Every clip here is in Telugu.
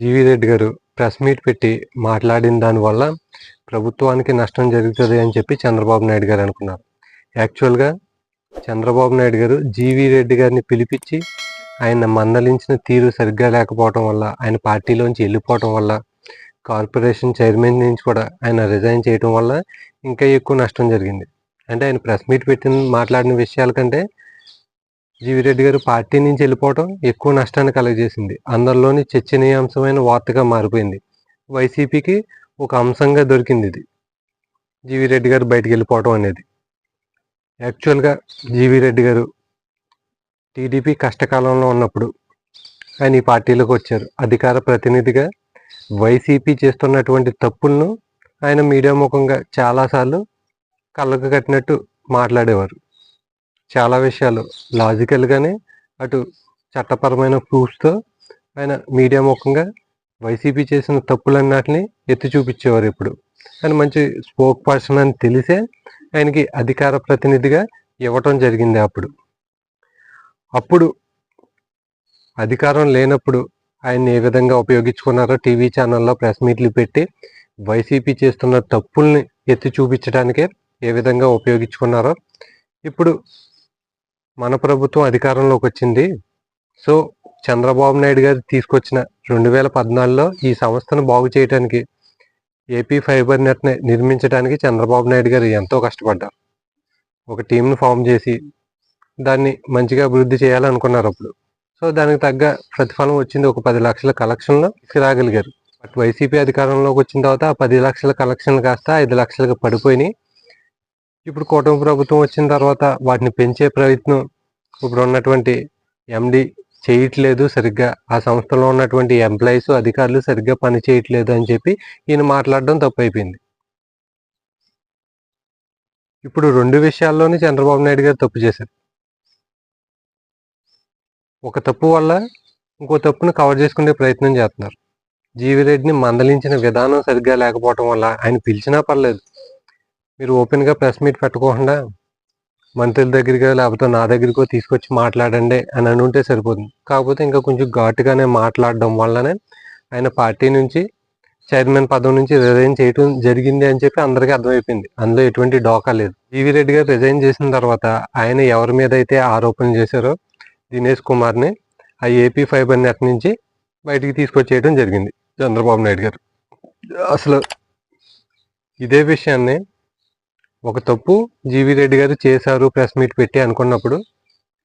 జీవి రెడ్డి గారు ప్రెస్ మీట్ పెట్టి మాట్లాడిన దానివల్ల ప్రభుత్వానికి నష్టం జరుగుతుంది అని చెప్పి చంద్రబాబు నాయుడు గారు అనుకున్నారు. యాక్చువల్గా చంద్రబాబు నాయుడు గారు జీవీ రెడ్డి గారిని పిలిపించి ఆయన మందలించిన తీరు సరిగ్గా లేకపోవడం వల్ల ఆయన పార్టీలోంచి వెళ్ళిపోవటం వల్ల కార్పొరేషన్ చైర్మన్ నుంచి కూడా ఆయన రిజైన్ చేయడం వల్ల ఇంకా ఎక్కువ నష్టం జరిగింది. అంటే ఆయన ప్రెస్ మీట్ పెట్టిన మాట్లాడిన విషయాల కంటే జీవిరెడ్డి గారు పార్టీ నుంచి వెళ్ళిపోవడం ఎక్కువ నష్టాన్ని కలుగజేసింది. అందరిలోని చర్చనీయాంశమైన వార్తగా మారిపోయింది. వైసీపీకి ఒక అంశంగా దొరికింది ఇది. జీవిరెడ్డి గారు బయటికి వెళ్ళిపోవడం అనేది. యాక్చువల్గా జీవిరెడ్డి గారు టీడీపీ కష్టకాలంలో ఉన్నప్పుడు ఆయన ఈ పార్టీలోకి వచ్చారు. అధికార ప్రతినిధిగా వైసీపీ చేస్తున్నటువంటి తప్పులను ఆయన మీడియా ముఖంగా చాలాసార్లు కళ్ళకు కట్టినట్టు మాట్లాడేవారు. చాలా విషయాలు. లాజికల్గానే అటు చట్టపరమైన ప్రూఫ్స్తో ఆయన మీడియా ముఖంగా వైసీపీ చేసిన తప్పులన్నిటిని ఎత్తి చూపించేవారు ఇప్పుడు. ఆయన మంచి స్పోక్ పర్సన్ అని తెలిసే ఆయనకి అధికార ప్రతినిధిగా ఇవ్వటం జరిగింది అప్పుడు. అప్పుడు అధికారం లేనప్పుడు ఆయన్ని ఏ విధంగా ఉపయోగించుకున్నారో టీవీ ఛానల్లో ప్రెస్ మీట్లు పెట్టి వైసీపీ చేస్తున్న తప్పుల్ని ఎత్తి చూపించడానికే ఏ విధంగా ఉపయోగించుకున్నారో ఇప్పుడు మన ప్రభుత్వం అధికారంలోకి వచ్చింది. సో చంద్రబాబు నాయుడు గారు తీసుకొచ్చిన రెండు వేల పద్నాలుగులో ఈ సంస్థను బాగు చేయడానికి ఏపీ ఫైబర్ నెట్ని నిర్మించడానికి చంద్రబాబు నాయుడు గారు ఎంతో కష్టపడ్డారు. ఒక టీంను ఫామ్ చేసి దాన్ని మంచిగా అభివృద్ధి చేయాలనుకున్నారు అప్పుడు. సో దానికి తగ్గ ప్రతిఫలం వచ్చింది ఒక పది లక్షల కలెక్షన్లో తీసుకురాగలిగారు. బట్ వైసీపీ అధికారంలోకి వచ్చిన తర్వాత ఆ పది లక్షల కలెక్షన్ కాస్త ఐదు లక్షలకు పడిపోయినాయి. ఇప్పుడు కూటమి ప్రభుత్వం వచ్చిన తర్వాత వాటిని పెంచే ప్రయత్నం ఇప్పుడు ఉన్నటువంటి ఎండి చేయట్లేదు సరిగ్గా. ఆ సంస్థలో ఉన్నటువంటి ఎంప్లాయీస్ అధికారులు సరిగ్గా పని చేయట్లేదు అని చెప్పి ఈయన మాట్లాడడం తప్పు అయిపోయింది ఇప్పుడు రెండు విషయాల్లోనే చంద్రబాబు నాయుడు గారు తప్పు చేశారు. ఒక తప్పు వల్ల ఇంకో తప్పును కవర్ చేసుకునే ప్రయత్నం చేస్తున్నారు. జీవిరెడ్డిని మందలించిన విధానం సరిగ్గా లేకపోవటం వల్ల ఆయన పిలిచినా పర్లేదు. మీరు ఓపెన్గా ప్రెస్ మీట్ పెట్టకుండా మంత్రుల దగ్గరికి లేకపోతే నా దగ్గరికో తీసుకొచ్చి మాట్లాడండి అని అని ఉంటే సరిపోతుంది. కాకపోతే ఇంకా కొంచెం ఘాటుగానే మాట్లాడడం వల్లనే ఆయన పార్టీ నుంచి చైర్మన్ పదవి నుంచి రిజైన్ చేయటం జరిగింది అని చెప్పి అందరికీ అర్థమైపోయింది. అందులో ఎటువంటి డోకా లేదు. జీవీ రెడ్డి గారు రిజైన్ చేసిన తర్వాత ఆయన ఎవరి మీద అయితే ఆరోపణలు చేశారో దినేష్ కుమార్ని ఆ ఏపీ ఫైబర్ నెట్ నుంచి బయటికి తీసుకొచ్చేయడం జరిగింది చంద్రబాబు నాయుడు గారు. అసలు ఇదే విషయాన్ని ఒక తప్పు జీవి రెడ్డి గారు చేశారు ప్రెస్ మీట్ పెట్టి అనుకున్నప్పుడు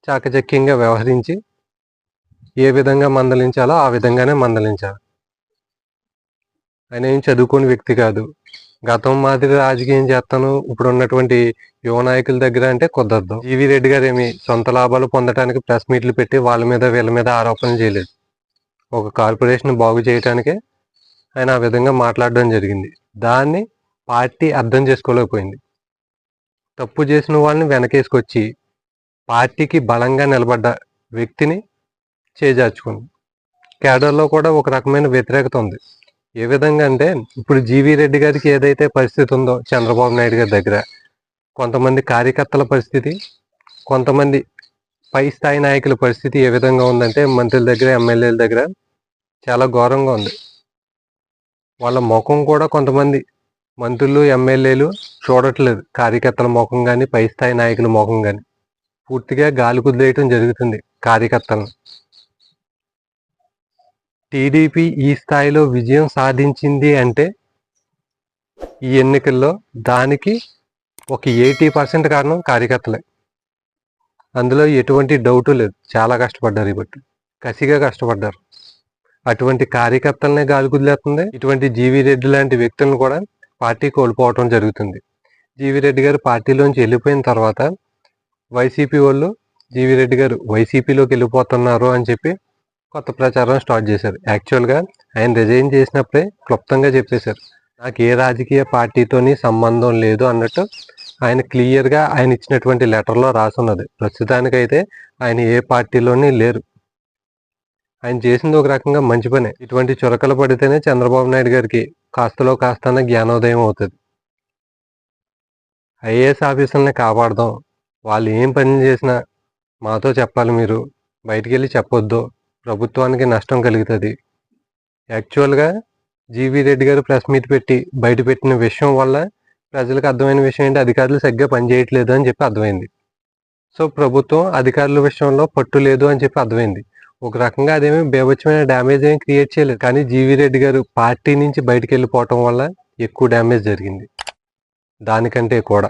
చాకచక్యంగా వ్యవహరించి ఏ విధంగా మందలించాలో ఆ విధంగానే మందలించాలి ఆయన ఏం చదువుకోని వ్యక్తి కాదు. గతం మాదిరి రాజకీయం చేస్తాను. ఇప్పుడు ఉన్నటువంటి యువ నాయకుల దగ్గర అంటే కుదరదు. జీవి రెడ్డి గారు ఏమి సొంత లాభాలు పొందడానికి ప్రెస్ మీట్లు పెట్టి వాళ్ళ మీద వీళ్ళ మీద ఆరోపణలు చేయలేదు. ఒక కార్పొరేషన్ బాగు చేయడానికే ఆయన ఆ విధంగా మాట్లాడడం జరిగింది. దాన్ని పార్టీ అర్థం చేసుకోలేకపోయింది. తప్పు చేసిన వాళ్ళని వెనకేసుకొచ్చి పార్టీకి బలంగా నిలబడ్డ వ్యక్తిని చేజార్చుకుంది. కేడర్లో కూడా ఒక రకమైన వ్యతిరేకత ఉంది. ఏ విధంగా అంటే ఇప్పుడు జీవీ రెడ్డి గారికి ఏదైతే పరిస్థితి ఉందో చంద్రబాబు నాయుడు గారి దగ్గర కొంతమంది కార్యకర్తల పరిస్థితి కొంతమంది పై స్థాయి నాయకుల పరిస్థితి ఏ విధంగా ఉందంటే మంత్రుల దగ్గర ఎమ్మెల్యేల దగ్గర చాలా ఘోరంగా ఉంది. వాళ్ళ ముఖం కూడా కొంతమంది మంత్రులు ఎమ్మెల్యేలు చూడట్లేదు. కార్యకర్తల ముఖం కానీ పై స్థాయి నాయకుల ముఖం కానీ పూర్తిగా గాలి కుదిరేయటం జరుగుతుంది కార్యకర్తలను. టీడీపీ ఈ స్థాయిలో విజయం సాధించింది అంటే ఈ ఎన్నికల్లో దానికి ఒక ఎయిటీ పర్సెంట్ కారణం కార్యకర్తలే. అందులో ఎటువంటి డౌటు లేదు. చాలా కష్టపడ్డారు ఇప్పటి కసిగా కష్టపడ్డారు. అటువంటి కార్యకర్తలనే గాలి కుదిలేస్తుంది. ఇటువంటి జీవీ రెడ్డి లాంటి వ్యక్తులను కూడా పార్టీ కోల్పోవటం జరుగుతుంది. జీవి రెడ్డి గారు పార్టీలోంచి వెళ్ళిపోయిన తర్వాత వైసీపీ వాళ్ళు జీవి రెడ్డి గారు వైసీపీలోకి వెళ్ళిపోతున్నారు అని చెప్పి కొత్త ప్రచారం స్టార్ట్ చేశారు. యాక్చువల్గా ఆయన రిజైన్ చేసినప్పుడే క్లుప్తంగా చెప్పేశారు. నాకు ఏ రాజకీయ పార్టీతోని సంబంధం లేదు అన్నట్టు ఆయన క్లియర్గా ఆయన ఇచ్చినటువంటి లెటర్లో రాసున్నది. ప్రస్తుతానికైతే ఆయన ఏ పార్టీలోని లేరు. ఆయన చేసింది ఒక రకంగా మంచి పనే. ఇటువంటి చురకలు పడితేనే చంద్రబాబు నాయుడు గారికి కాస్తలో కాస్తన జ్ఞానోదయం అవుతుంది. ఐఏఎస్ ఆఫీసర్ని కాపాడదాం. వాళ్ళు ఏం పని చేసినా మాతో చెప్పాలి మీరు. బయటికి వెళ్ళి చెప్పొద్దు. ప్రభుత్వానికి నష్టం కలుగుతుంది. యాక్చువల్గా జీవీ రెడ్డి గారు ప్రెస్ మీట్ పెట్టి బయట పెట్టిన విషయం వల్ల ప్రజలకు అర్థమైన విషయం ఏంటి? అధికారులు సరిగ్గా పనిచేయట్లేదు అని చెప్పి అర్థమైంది. సో ప్రభుత్వం అధికారుల విషయంలో పట్టు లేదు అని చెప్పి అర్థమైంది. ఒక రకంగా అదేమి బేభత్సమైన డ్యామేజ్ ఏమి క్రియేట్ చేయలేదు. కానీ జీవీ రెడ్డి గారు పార్టీ నుంచి బయటకు వెళ్ళిపోవటం వల్ల ఎక్కువ డ్యామేజ్ జరిగింది. దానికంటే కూడా.